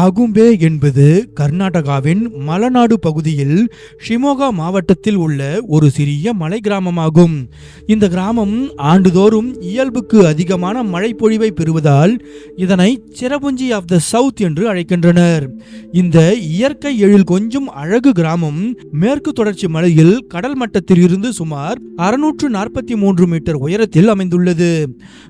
அகும்பே என்பது கர்நாடகாவின் மலநாடு பகுதியில் ஷிமோகா மாவட்டத்தில் உள்ள ஒரு சிறிய மலை கிராமமாகும். இந்த கிராமம் ஆண்டுதோறும் இயல்புக்கு அதிகமான மழைப்பொழிவை பெறுவதால் இதனை சிரபுஞ்சி ஆஃப் த சவுத் என்று அழைக்கின்றனர். இந்த இயற்கை எழில் கொஞ்சம் அழகு கிராமம் மேற்கு தொடர்ச்சி மலையில் கடல் மட்டத்தில் இருந்து சுமார் அறுநூற்று நாற்பத்தி மூன்று மீட்டர் உயரத்தில் அமைந்துள்ளது.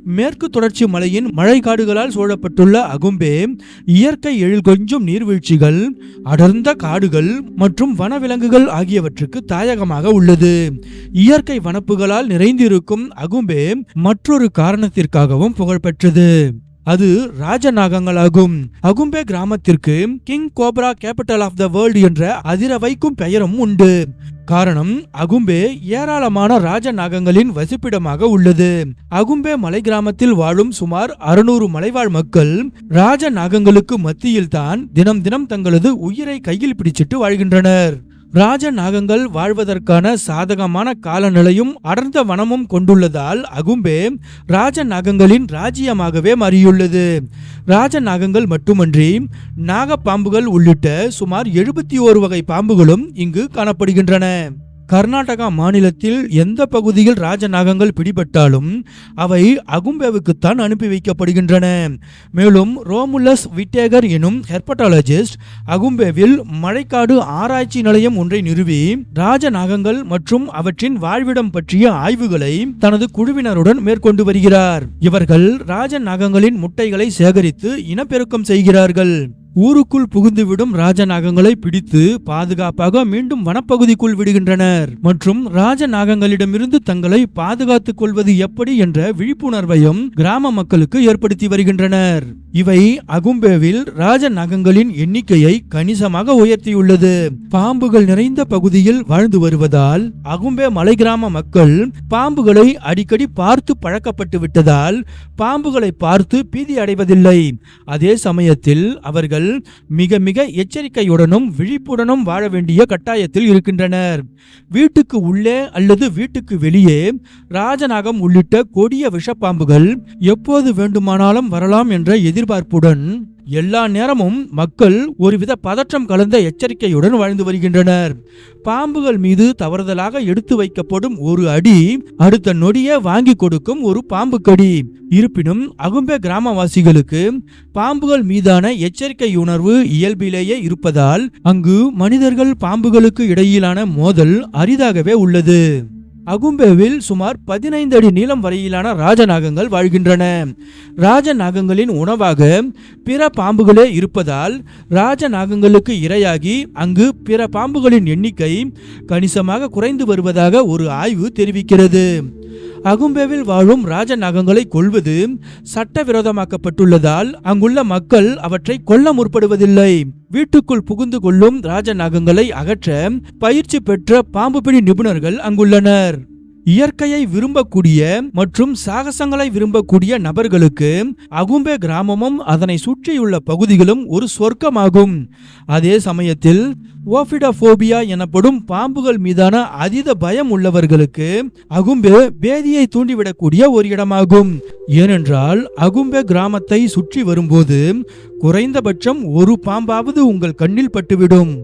மேற்கு தொடர்ச்சி மலையின் மழைக்காடுகளால் சூழப்பட்டுள்ள அகும்பே இயற்கை எழில் கொஞ்சம் நீர்வீழ்ச்சிகள் அடர்ந்த காடுகள் மற்றும் வனவிலங்குகள் ஆகியவற்றுக்கு தாயகமாக உள்ளது. இயற்கை வனப்புகளால் நிறைந்திருக்கும் அகும்பே மற்றொரு காரணத்திற்காகவும் புகழ்பெற்றது. அது ராஜநாகங்களாகும். அகும்பே கிராமத்திற்கு king cobra capital of the world என்ற அதிர வைக்கும் பெயரும் உண்டு. காரணம் அகும்பே ஏராளமான ராஜநாகங்களின் வசிப்பிடமாக உள்ளது. அகும்பே மலை கிராமத்தில் வாழும் சுமார் அறுநூறு மலைவாழ் மக்கள் ராஜநாகங்களுக்கு மத்தியில் தான் தினம் தினம் தங்களது உயிரை கையில் பிடிச்சிட்டு வாழ்கின்றனர். ராஜநாகங்கள் வாழ்வதற்கான சாதகமான காலநிலையும் அடர்ந்த வனமும் கொண்டுள்ளதால் அகும்பே ராஜநாகங்களின் ராஜ்யமாகவே மாறியுள்ளது. ராஜநாகங்கள் மட்டுமன்றி நாகப்பாம்புகள் உள்ளிட்ட சுமார் எழுபத்தி ஓரு வகை பாம்புகளும் இங்கு காணப்படுகின்றன. கர்நாடகா மாநிலத்தில் எந்த பகுதியில் ராஜநாகங்கள் பிடிபட்டாலும் அவை அகும்பேவுக்குத்தான் அனுப்பி வைக்கப்படுகின்றன. மேலும் ரோமுலஸ் விட்டேகர் எனும் ஹெர்பட்டாலஜிஸ்ட் அகும்பேவில் மழைக்காடு ஆராய்ச்சி நிலையம் ஒன்றை நிறுவி ராஜநாகங்கள் மற்றும் அவற்றின் வாழ்விடம் பற்றிய ஆய்வுகளை தனது குழுவினருடன் மேற்கொண்டு வருகிறார். இவர்கள் ராஜநாகங்களின் முட்டைகளை சேகரித்து இனப்பெருக்கம் செய்கிறார்கள். ஊருக்குள் புகுந்துவிடும் ராஜநாகங்களை பிடித்து பாதுகாப்பாக மீண்டும் வனப்பகுதிக்குள் விடுகின்றனர். மற்றும் ராஜநாகங்களிடமிருந்து தங்களை பாதுகாத்துக் கொள்வது எப்படி என்ற விழிப்புணர்வையும் கிராம மக்களுக்கு ஏற்படுத்தி வருகின்றனர். இவை அகும்பேவில் ராஜநாகங்களின் எண்ணிக்கையை கணிசமாக உயர்த்தியுள்ளது. பாம்புகள் நிறைந்த பகுதியில் வாழ்ந்து வருவதால் அகும்பே மலை கிராம மக்கள் பாம்புகளை அடிக்கடி பார்த்து பழக்கப்பட்டு விட்டதால் பாம்புகளை பார்த்து பீதி அடைவதில்லை. அதே சமயத்தில் அவர்கள் மிக மிக எச்சரிக்கையுடனும் விழிப்புடனும் வாழ வேண்டிய கட்டாயத்தில் இருக்கின்றனர். வீட்டுக்கு உள்ளே அல்லது வீட்டுக்கு வெளியே ராஜநாகம் உள்ளிட்ட கொடிய விஷப்பாம்புகள் எப்போது வேண்டுமானாலும் வரலாம் என்ற எதிர்பார்ப்புடன் எல்லா நேரமும் மக்கள் ஒருவித பதற்றம் கலந்த எச்சரிக்கையுடன் வாழ்ந்து வருகின்றனர். பாம்புகள் மீது தவறுதலாக எடுத்து வைக்கப்படும் ஒரு அடி அடுத்த நொடியே வாங்கி கொடுக்கும் ஒரு பாம்பு கடி இருப்பினும் அகும்பே கிராமவாசிகளுக்கு பாம்புகள் மீதான எச்சரிக்கை உணர்வு இயல்பிலேயே இருப்பதால் அங்கு மனிதர்கள் பாம்புகளுக்கு இடையிலான மோதல் அரிதாகவே உள்ளது. அகும்பேவில் சுமார் பதினைந்து அடி நீளம் வரையிலான ராஜநாகங்கள் வாழ்கின்றன. ராஜநாகங்களின் உணவாக பிற பாம்புகளே இருப்பதால் ராஜநாகங்களுக்கு இரையாகி அங்கு பிற பாம்புகளின் எண்ணிக்கை கணிசமாக குறைந்து வருவதாக ஒரு ஆய்வு தெரிவிக்கிறது. அகும்பேவில் வாழும் ராஜ நாகங்களை கொல்வது சட்டவிரோதமாக்கப்பட்டுள்ளதால் அங்குள்ள மக்கள் அவற்றை கொல்ல முற்படுவதில்லை. வீட்டுக்குள் புகுந்து கொள்ளும் ராஜ நாகங்களை அகற்ற பயிற்சி பெற்ற பாம்புபிடி நிபுணர்கள் அங்குள்ளனர். இயற்கையை விரும்பக்கூடிய மற்றும் சாகசங்களை விரும்பக்கூடிய நபர்களுக்கு அகும்பே கிராமமும் அதனை சுற்றியுள்ள பகுதிகளும் ஒரு சொர்க்கமாகும். அதே சமயத்தில் ஓபிடோபோபியா எனப்படும் பாம்புகள் மீதான அதீத பயம் உள்ளவர்களுக்கு அகும்பே பேதியை தூண்டிவிடக்கூடிய ஒரு இடமாகும். ஏனென்றால் அகும்பே கிராமத்தை சுற்றி வரும்போது குறைந்தபட்சம் ஒரு பாம்பாவது உங்கள் கண்ணில் பட்டுவிடும்.